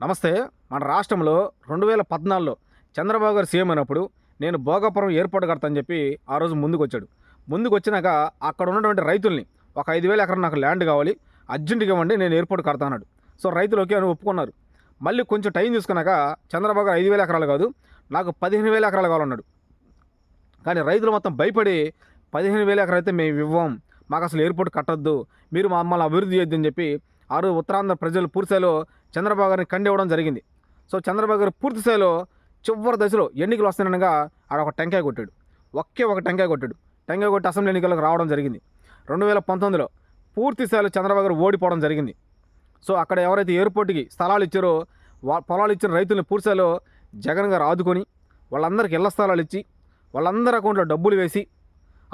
నమస్తే మన రాష్ట్రంలో రెండు వేల పద్నాలుగులో చంద్రబాబు గారు సీఎం అయినప్పుడు నేను భోగాపురం ఎయిర్పోర్ట్ కడతానని చెప్పి ఆ రోజు ముందుకు వచ్చాడు ముందుకు వచ్చినాక అక్కడ ఉన్నటువంటి రైతుల్ని ఒక ఐదు వేల ఎకరం నాకు ల్యాండ్ కావాలి అర్జెంటుగా ఇవ్వండి నేను ఎయిర్పోర్ట్ కడతానన్నాడు సో రైతులు ఓకే అని ఒప్పుకున్నారు. మళ్ళీ కొంచెం టైం తీసుకున్నాక చంద్రబాబు గారు ఐదు వేల ఎకరాలు కాదు నాకు పదిహేను వేల ఎకరాలు కావాలన్నాడు. కానీ రైతులు మొత్తం భయపడి పదిహేను వేల ఎకరాలు అయితే మేము ఇవ్వం మాకు అసలు ఎయిర్పోర్ట్ కట్టొద్దు మీరు మమ్మల్ని అభివృద్ధి చేయొద్దని చెప్పి ఆ రోజు ఉత్తరాంధ్ర ప్రజలు పూర్తిలో చంద్రబాబు గారిని కండివ్వడం జరిగింది. సో చంద్రబాబు గారు పూర్తి స్థాయిలో చివరి దశలో ఎన్నికలు వస్తున్నానగా ఆడ ఒక టెంకాయ కొట్టాడు. ఒకే ఒక టెంకాయ కొట్టాడు. టెంకాయ కొట్టి అసెంబ్లీ ఎన్నికలకు రావడం జరిగింది. రెండు వేల పంతొమ్మిదిలో పూర్తి స్థాయిలో చంద్రబాబు గారు ఓడిపోవడం జరిగింది. సో అక్కడ ఎవరైతే ఎయిర్పోర్ట్కి స్థలాలు ఇచ్చారో వా పొలాలు ఇచ్చిన రైతులను పూర్తిస్థాయిలో జగన్ గారు ఆదుకొని వాళ్ళందరికీ ఇళ్ళ స్థలాలు ఇచ్చి వాళ్ళందరి అకౌంట్లో డబ్బులు వేసి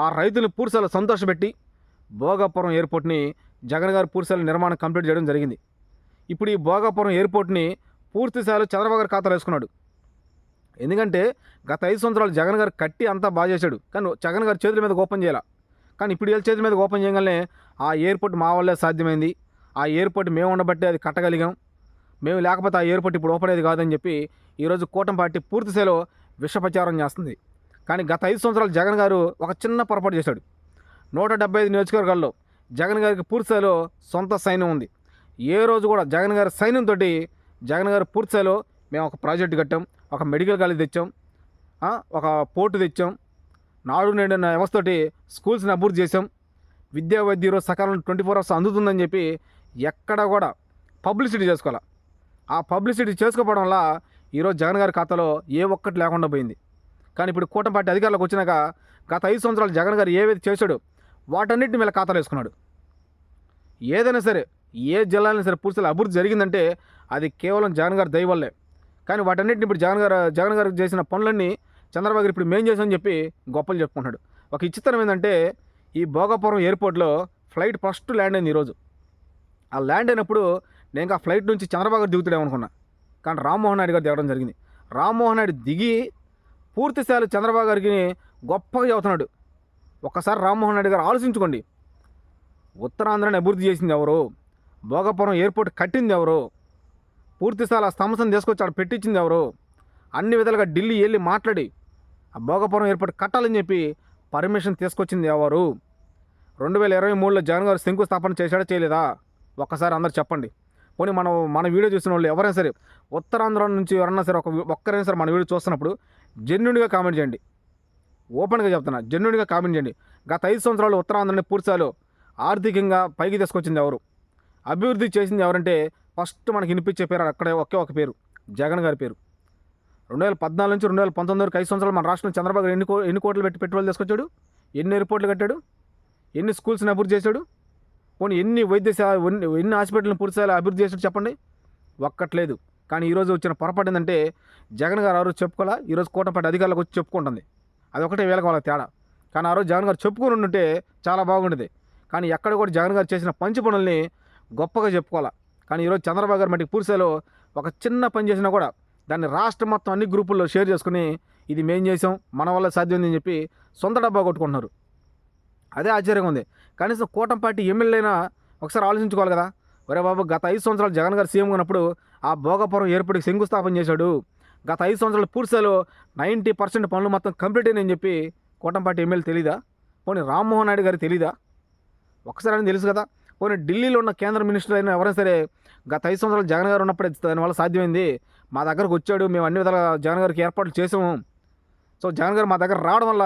ఆ రైతులను పూర్తిస్థాయిలో సంతోషపెట్టి భోగాపురం ఎయిర్పోర్ట్ని జగన్ గారు పూర్తిస్థాయిలో నిర్మాణం కంప్లీట్ చేయడం జరిగింది. ఇప్పుడు ఈ భోగాపురం ఎయిర్పోర్ట్ని పూర్తిస్థాయిలో చంద్రబాబు గారు ఖాతాలో వేసుకున్నాడు. ఎందుకంటే గత ఐదు సంవత్సరాలు జగన్ గారు కట్టి అంతా బాగా చేశాడు. కానీ జగన్ గారు చేతుల మీద ఓపెన్ చేయాల. కానీ ఇప్పుడు వీళ్ళ చేతుల మీద ఓపెన్ చేయగానే ఆ ఎయిర్పోర్ట్ మా వల్లే సాధ్యమైంది. ఆ ఎయిర్పోర్ట్ మేము ఉండబట్టే అది కట్టగలిగాం. మేము లేకపోతే ఆ ఎయిర్పోర్ట్ ఇప్పుడు ఓపెన్ అయ్యేది కాదని చెప్పి ఈరోజు కూటమి పార్టీ పూర్తిస్థాయిలో విషప్రచారం చేస్తుంది. కానీ గత ఐదు సంవత్సరాలు జగన్ గారు ఒక చిన్న పొరపాటు చేశాడు. నూట డెబ్బై ఐదు నియోజకవర్గాల్లో జగన్ గారికి పూర్తిస్థాయిలో సొంత సైన్యం ఉంది. ఏ రోజు కూడా జగన్ గారి సైన్యంతో జగన్ గారు పూర్తిలో మేము ఒక ప్రాజెక్టు కట్టాం ఒక మెడికల్ కాలేజ్ తెచ్చాం ఒక పోర్టు తెచ్చాం నాడు నేడు వ్యవస్థతోటి స్కూల్స్ని అభివృద్ధి చేసాం విద్యా వైద్య రోజు సకాలంలో ట్వంటీ ఫోర్ అవర్స్ అందుతుందని చెప్పి ఎక్కడ కూడా పబ్లిసిటీ చేసుకోవాలి? ఆ పబ్లిసిటీ చేసుకోవడం వల్ల ఈరోజు జగన్ గారి ఖాతాలో ఏ ఒక్కటి లేకుండా పోయింది. కానీ ఇప్పుడు కూటమి పార్టీ అధికారులకు వచ్చినాక గత ఐదు సంవత్సరాలు జగన్ గారు ఏవైతే చేశాడో వాటన్నిటిని వీళ్ళ ఖాతాలో వేసుకున్నాడు. ఏదైనా సరే ఏ జిల్లాలో సరే పూర్తిగా అభివృద్ధి జరిగిందంటే అది కేవలం జగన్ గారి దయ వల్లే. కానీ వాటన్నిటిని ఇప్పుడు జగన్ గారు జగన్ గారు చేసిన పనులన్నీ చంద్రబాబు గారు ఇప్పుడు మేం చేసామని చెప్పి గొప్పలు చెప్పుకుంటున్నాడు. ఒక ఇచ్చితనం ఏంటంటే ఈ భోగాపురం ఎయిర్పోర్ట్లో ఫ్లైట్ ఫస్ట్ ల్యాండ్ అయింది ఈరోజు. ఆ ల్యాండ్ అయినప్పుడు నేను ఆ ఫ్లైట్ నుంచి చంద్రబాబు గారు దిగుతాడేమనుకున్నా కానీ రామ్మోహన్ నాయుడు గారు దిగడం జరిగింది. రామ్మోహన్ నాయుడు దిగి పూర్తిస్థాయిలో చంద్రబాబు గారికి గొప్పగా చెబుతున్నాడు. ఒక్కసారి రామ్మోహన్ నాయుడు గారు ఆలోచించుకోండి. ఉత్తరాంధ్రాన్ని అభివృద్ధి చేసింది ఎవరు? భోగపురం ఎయిర్పోర్ట్ కట్టింది ఎవరు? పూర్తి స్థాయి ఆ సంస్థను తీసుకొచ్చి అక్కడ పెట్టించింది ఎవరు? అన్ని విధాలుగా ఢిల్లీ వెళ్ళి మాట్లాడి ఆ భోగపురం ఎయిర్పోర్ట్ కట్టాలని చెప్పి పర్మిషన్ తీసుకొచ్చింది ఎవరు? రెండు వేల ఇరవై మూడులో జగన్ గారు శంకుస్థాపన చేశాడా చేయలేదా? ఒక్కసారి అందరు చెప్పండి. పోనీ మనం మన వీడియో చూసిన వాళ్ళు ఎవరైనా సరే ఉత్తరాంధ్ర నుంచి ఎవరన్నా సరే ఒక ఒక్కరైనా సరే మన వీడియో చూస్తున్నప్పుడు జెన్యున్గా కామెంట్ చేయండి. ఓపెన్గా చెప్తున్నా జెన్యున్గా కామెంట్ చేయండి. గత ఐదు సంవత్సరాలు ఉత్తరాంధ్రని పూర్తిస్థాయిలో ఆర్థికంగా పైకి తీసుకొచ్చింది ఎవరు? అభివృద్ధి చేసింది ఎవరంటే ఫస్ట్ మనకి వినిపించే పేరు అక్కడే ఒకే ఒక పేరు జగన్ గారి పేరు. రెండు వేల పద్నాలుగు నుంచి రెండు వేల పంతొమ్మిది వరకు ఐదు సంవత్సరాలు మన రాష్ట్రంలో చంద్రబాబు ఎన్ని కో ఎన్ని కోట్లు పెట్టి పెట్రోల్ తీసుకొచ్చాడు? ఎన్ని ఎయిర్పోర్ట్లు కట్టాడు? ఎన్ని స్కూల్స్ని అభివృద్ధి చేశాడు? పోనీ ఎన్ని వైద్య ఎన్ని హాస్పిటల్ని పూర్తిస్థాయిలో అభివృద్ధి చేశాడు చెప్పండి? ఒక్కట్లేదు. కానీ ఈరోజు వచ్చిన పొరపాటు ఏంటంటే జగన్ గారు ఆ రోజు చెప్పుకోవాలా? ఈరోజు కూటమిపాటి అధికారులకు వచ్చి చెప్పుకుంటుంది. అది ఒకటే వేలకు వాళ్ళ తేడా. కానీ ఆ రోజు జగన్ గారు చెప్పుకొని ఉంటే చాలా బాగుండేది. కానీ ఎక్కడ కూడా జగన్ గారు చేసిన పంచి పనుల్ని గొప్పగా చెప్పుకోవాలా. కానీ ఈరోజు చంద్రబాబు గారు మటుకు పూర్సేలో ఒక చిన్న పని చేసినా కూడా దాన్ని రాష్ట్రం మొత్తం అన్ని గ్రూపుల్లో షేర్ చేసుకుని ఇది మేం చేసాం మన వల్ల సాధ్యం అని చెప్పి సొంత డబ్బా కొట్టుకుంటున్నారు. అదే ఆశ్చర్యంగా ఉంది. కనీసం కూటమి పార్టీ ఎమ్మెల్యేనా ఒకసారి ఆలోచించుకోవాలి కదా. ఒరే బాబు గత ఐదు సంవత్సరాలు జగన్ గారు సీఎం ఉన్నప్పుడు ఆ భోగపురం ఏర్పడికి శంకుస్థాపన చేశాడు. గత ఐదు సంవత్సరాలు పూర్సేలో నైంటీ పర్సెంట్ పనులు మొత్తం కంప్లీట్ అయినాయని చెప్పి కూటమి పార్టీ ఎమ్మెల్యే తెలీదా? పోనీ రామ్మోహన్ నాయుడు గారు తెలీదా? ఒకసారి అని తెలుసు కదా. పోనీ ఢిల్లీలో ఉన్న కేంద్ర మినిస్టర్ అయినా ఎవరైనా సరే గత ఐదు సంవత్సరాలు జగన్ గారు ఉన్నప్పుడే దానివల్ల సాధ్యమైంది. మా దగ్గరకు వచ్చాడు మేము అన్ని విధాల జగన్ గారికి ఏర్పాట్లు చేసాము సో జగన్ గారు మా దగ్గర రావడం వల్ల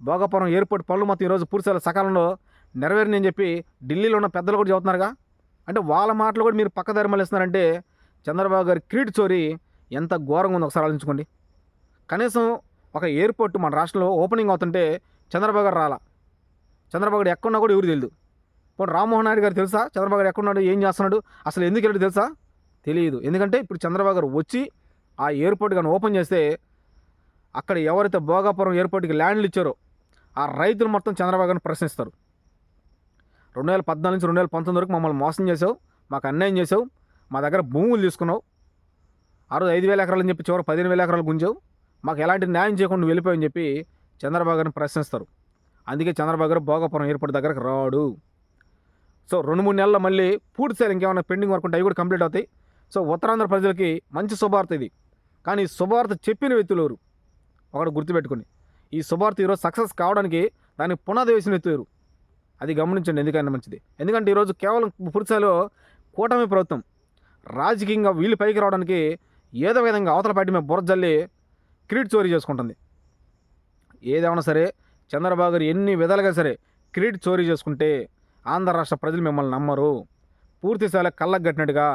భోగపురం ఎయిర్పోర్ట్ పనులు మొత్తం ఈరోజు పూర్తి సకాలంలో నెరవేరిని అని చెప్పి ఢిల్లీలో ఉన్న పెద్దలు కూడా చెబుతున్నారుగా. అంటే వాళ్ళ మాటలు కూడా మీరు పక్కదారి మళ్ళిస్తున్నారంటే చంద్రబాబు గారి క్రీడ్ చోరీ ఎంత ఘోరంగా ఉందో ఒకసారి ఆలోచించుకోండి. కనీసం ఒక ఎయిర్పోర్ట్ మన రాష్ట్రంలో ఓపెనింగ్ అవుతుంటే చంద్రబాబు గారు రాలా. చంద్రబాబు గారు ఎక్కడున్నా కూడా ఎవరు తెలియదు పోనీ రామ్మోహన్ నాయుడు గారు తెలుసా? చంద్రబాబు గారు ఎక్కడున్నాడు? ఏం చేస్తున్నాడు? అసలు ఎందుకు వెళ్ళాడు తెలుసా? తెలియదు. ఎందుకంటే ఇప్పుడు చంద్రబాబు గారు వచ్చి ఆ ఎయిర్పోర్ట్ కానీ ఓపెన్ చేస్తే అక్కడ ఎవరైతే భోగాపురం ఎయిర్పోర్ట్కి ల్యాండ్లు ఇచ్చారో ఆ రైతులు మొత్తం చంద్రబాబు గారిని ప్రశ్నిస్తారు. రెండు వేల పద్నాలుగు నుంచి రెండు వేల పంతొమ్మిది వరకు మమ్మల్ని మోసం చేసావు మాకు అన్యాయం చేసావు మా దగ్గర భూములు తీసుకున్నావు ఆ రోజు ఐదు వేల ఎకరాలు అని చెప్పి చివరి పదిహేను వేల ఎకరాలు గుంజావు మాకు ఎలాంటి న్యాయం చేయకుండా నువ్వు చెప్పి చంద్రబాబు గారిని ప్రశ్నిస్తారు. అందుకే చంద్రబాబు గారు భోగాపురం ఎయిర్పోర్ట్ దగ్గరకు రాడు. సో రెండు మూడు నెలల్లో మళ్ళీ పూర్తి స్థాయి ఇంకేమైనా పెండింగ్ వర్క్ ఉంటే అవి కూడా కంప్లీట్ అవుతాయి. సో ఉత్తరాంధ్ర ప్రజలకి మంచి శుభార్త ఇది. కానీ ఈ శుభార్త చెప్పిన వ్యక్తులు ఎవరు? ఒకటి గుర్తుపెట్టుకుని ఈ శుభార్త ఈరోజు సక్సెస్ కావడానికి దానికి పునాది వేసిన వ్యక్తులు అది గమనించండి ఎందుకైనా మంచిది. ఎందుకంటే ఈరోజు కేవలం పురుషాలో కూటమి ప్రభుత్వం రాజకీయంగా వీళ్ళు పైకి రావడానికి ఏదో విధంగా అవతల పార్టీ మీద బుర్రజల్లి క్రీడ్ చోరీ చేసుకుంటుంది. ఏదేమైనా సరే చంద్రబాబు గారు ఎన్ని విధాలుగా సరే క్రీడ్ చోరీ చేసుకుంటే ఆంధ్ర రాష్ట్ర ప్రజలు మిమ్మల్ని నమ్మరు. పూర్తి స్థాయిలో కళ్ళకు కట్టినట్టుగా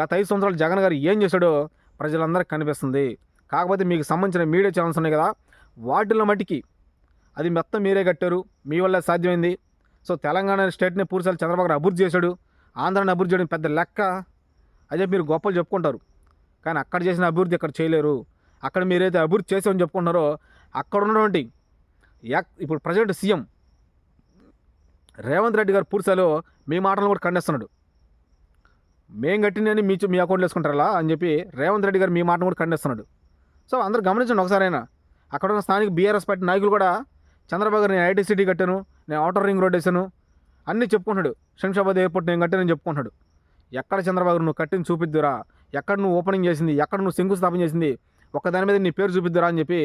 గత ఐదు సంవత్సరాలు జగన్ గారు ఏం చేశాడో ప్రజలందరికీ కనిపిస్తుంది. కాకపోతే మీకు సంబంధించిన మీడియా ఛానల్స్ ఉన్నాయి కదా వాటిలో మట్టికి అది మొత్తం మీరే కట్టారు. మీ వల్ల సాధ్యమైంది. సో తెలంగాణ స్టేట్ని పూర్తిసారి చంద్రబాబు గారు అభివృద్ధి చేశాడు. ఆంధ్రాని అభివృద్ధి చేయడం పెద్ద లెక్క. అదే మీరు గొప్పలు చెప్పుకుంటారు. కానీ అక్కడ చేసిన అభివృద్ధి ఇక్కడ చేయలేరు. అక్కడ మీరైతే అభివృద్ధి చేసామని చెప్పుకుంటున్నారో అక్కడ ఉన్నటువంటి యాక్ ఇప్పుడు ప్రజెంట్ సీఎం రేవంత్ రెడ్డి గారు పూర్తిలో మీ మాటలను కూడా ఖండిస్తున్నాడు. మేం కట్టినని మీ మీ అకౌంట్లో వేసుకుంటారా అని చెప్పి రేవంత్ రెడ్డి గారు మీ మాటను కూడా ఖండిస్తున్నాడు. సో అందరు గమనించండి ఒకసారైనా అక్కడ ఉన్న స్థానిక బీఆర్ఎస్ పార్టీ నాయకులు కూడా చంద్రబాబు గారు నేను ఐటీ సిటీ కట్టాను నేను ఆటో రింగ్ రోడ్ వేసాను అన్నీ చెప్పుకుంటాడు శంషాబాద్ ఎయిర్పోర్ట్ నేను కట్టానని చెప్పుకుంటాడు ఎక్కడ చంద్రబాబు నువ్వు కట్టింది చూపిద్దురా? ఎక్కడ నువ్వు ఓపెనింగ్ చేసింది? ఎక్కడ నువ్వు శంకుస్థాపన చేసింది? ఒక్క దాని మీద నీ పేరు చూపిద్దురా అని చెప్పి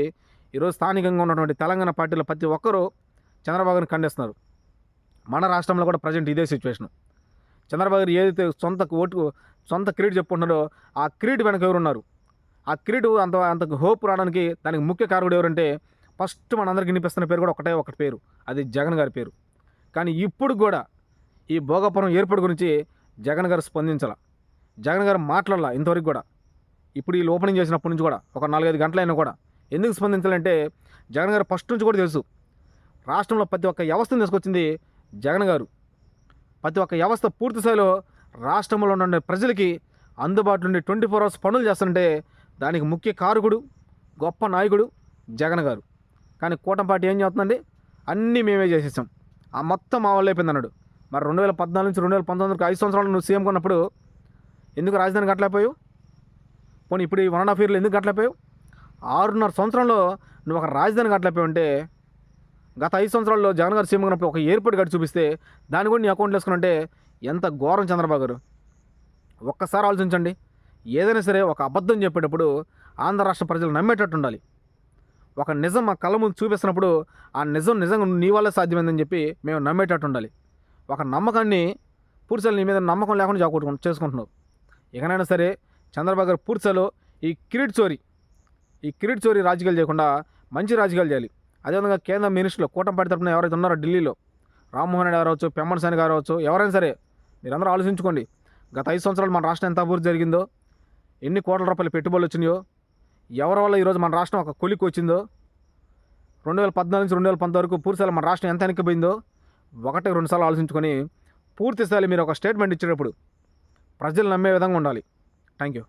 ఈరోజు స్థానికంగా ఉన్నటువంటి తెలంగాణ పార్టీలో ప్రతి ఒక్కరూ చంద్రబాబు గారిని ఖండిస్తున్నారు. మన రాష్ట్రంలో కూడా ప్రజెంట్ ఇదే సిచ్యువేషన్. చంద్రబాబు గారు ఏదైతే సొంత ఓటు సొంత క్రీడ్ చెప్పుకుంటున్నారో ఆ క్రీడ్ వెనక ఎవరున్నారు? ఆ క్రీడ్ అంత అంత హోప్ రావడానికి దానికి ముఖ్య కారకుడు ఎవరంటే ఫస్ట్ మనందరికి వినిపిస్తున్న పేరు కూడా ఒకటే ఒకటి పేరు. అది జగన్ గారి పేరు. కానీ ఇప్పుడు కూడా ఈ భోగపురం ఏర్పాటు గురించి జగన్ గారు స్పందించాల. జగన్ గారు మాట్లాడాల ఇంతవరకు కూడా. ఇప్పుడు వీళ్ళు ఓపెనింగ్ చేసినప్పటి నుంచి కూడా ఒక నాలుగైదు గంటలైనా కూడా ఎందుకు స్పందించాలంటే జగన్ గారు ఫస్ట్ నుంచి కూడా తెలుసు. రాష్ట్రంలో ప్రతి ఒక్క వ్యవస్థను తీసుకొచ్చింది జగన్ గారు. ప్రతి ఒక్క వ్యవస్థ పూర్తి స్థాయిలో రాష్ట్రంలో ఉన్న ప్రజలకి అందుబాటులో ఉండే ట్వంటీ ఫోర్ అవర్స్ పనులు చేస్తుంటే దానికి ముఖ్య కారకుడు గొప్ప నాయకుడు జగన్ గారు. కానీ కూటమి పార్టీ ఏం చేస్తుందండి? అన్నీ మేమే చేసేసాం. ఆ మొత్తం మా వాళ్ళు అయిపోయింది అన్నాడు మరి రెండు వేల పద్నాలుగు నుంచి రెండు వేల పంతొమ్మిది ఐదు సంవత్సరాలు నువ్వు సీఎం కొన్నప్పుడు ఎందుకు రాజధాని కట్టలేకపోయావు? పోనీ ఇప్పుడు ఈ వన్ అండ్ హాఫ్ ఇయర్లో ఎందుకు కట్టలేకపోయావు? ఆరున్నర సంవత్సరంలో నువ్వు ఒక రాజధాని కట్టలేకపోయావు అంటే గత ఐదు సంవత్సరాల్లో జగన్ గారు సీఎం ఉన్నప్పుడు ఒక ఎయిర్పోర్ట్ కట్టి చూపిస్తే దాని కూడా నీ అకౌంట్లో వేసుకున్నంటే ఎంత ఘోరం చంద్రబాబు గారు. ఒక్కసారి ఆలోచించండి. ఏదైనా సరే ఒక అబద్ధం చెప్పేటప్పుడు ఆంధ్ర రాష్ట్ర ప్రజలు నమ్మేటట్టు ఉండాలి. ఒక నిజం మా కళ్ళ ముందు చూపిస్తున్నప్పుడు ఆ నిజం నిజంగా నీ వల్ల సాధ్యమైందని చెప్పి మేము నమ్మేటట్టు ఉండాలి. ఒక నమ్మకాన్ని పూర్చలు నీ మీద నమ్మకం లేకుండా జాకొట్టుకు చేసుకుంటున్నావు. ఇకనైనా సరే చంద్రబాబు గారు పూర్చలో ఈ కిరీట్ చోరీ ఈ కిరీట్ చోరీ రాజకీయాలు చేయకుండా మంచి రాజకీయాలు చేయాలి. అదేవిధంగా కేంద్ర మినిస్టర్లు కూటమి పార్టీ తరపున ఎవరైతే ఉన్నారో ఢిల్లీలో రామ్మోహన్ రెడ్డి గారు అవచ్చు పెమ్మన్ సాని గారు అవచ్చు ఎవరైనా సరే మీరందరూ ఆలోచించుకోండి. గత ఐదు సంవత్సరాలు మన రాష్ట్రం ఎంత అభివృద్ధి జరిగిందో ఎన్ని కోట్ల రూపాయలు పెట్టుబడులు వచ్చినాయో ఎవరి వల్ల ఈరోజు మన రాష్ట్రం ఒక కొలికి వచ్చిందో రెండు వేల పద్నాలుగు నుంచి రెండు వేల పంతొమ్మిది వరకు పూర్తిస్థాయిలో మన రాష్ట్రం ఎంత వెనక్కిపోయిందో ఒకటి రెండుసార్లు ఆలోచించుకొని పూర్తిస్థాయిలో మీరు ఒక స్టేట్మెంట్ ఇచ్చేటప్పుడు ప్రజలు నమ్మే విధంగా ఉండాలి. Thank you